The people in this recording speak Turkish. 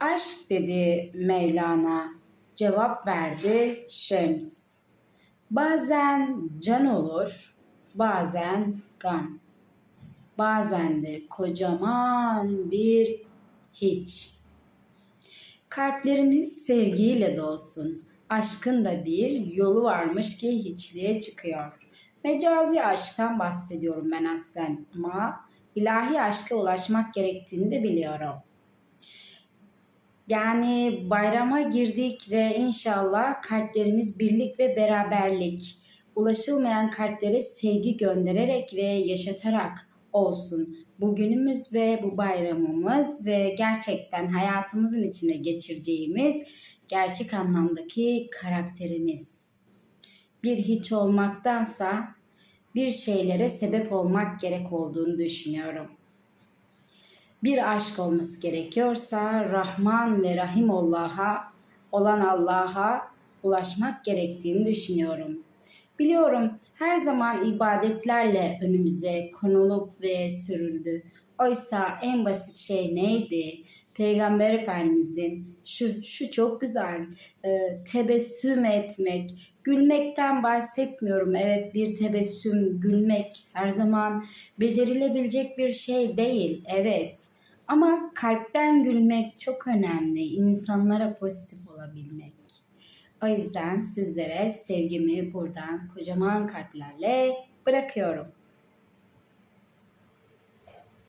Aşk dedi Mevlana, cevap verdi Şems. Bazen can olur, bazen gam. Bazen de kocaman bir hiç. Kalplerimiz sevgiyle dolsun. Aşkın da bir yolu varmış ki hiçliğe çıkıyor. Mecazi aşktan bahsediyorum ben aslen ama ilahi aşka ulaşmak gerektiğini de biliyorum. Yani bayrama girdik ve inşallah kalplerimiz birlik ve beraberlik, ulaşılmayan kalplere sevgi göndererek ve yaşatarak olsun. Bugünümüz ve bu bayramımız ve gerçekten hayatımızın içine geçireceğimiz gerçek anlamdaki karakterimiz. Bir hiç olmaktansa bir şeylere sebep olmak gerek olduğunu düşünüyorum bir aşk olması gerekiyorsa Rahman ve Rahim Allah'a olan Allah'a ulaşmak gerektiğini düşünüyorum. Biliyorum her zaman ibadetlerle önümüze konulup ve sürüldü. Oysa en basit şey neydi? Peygamber Efendimizin şu, şu çok güzel e, tebessüm etmek, gülmekten bahsetmiyorum. Evet bir tebessüm, gülmek her zaman becerilebilecek bir şey değil. Evet ama kalpten gülmek çok önemli. İnsanlara pozitif olabilmek. O yüzden sizlere sevgimi buradan kocaman kalplerle bırakıyorum.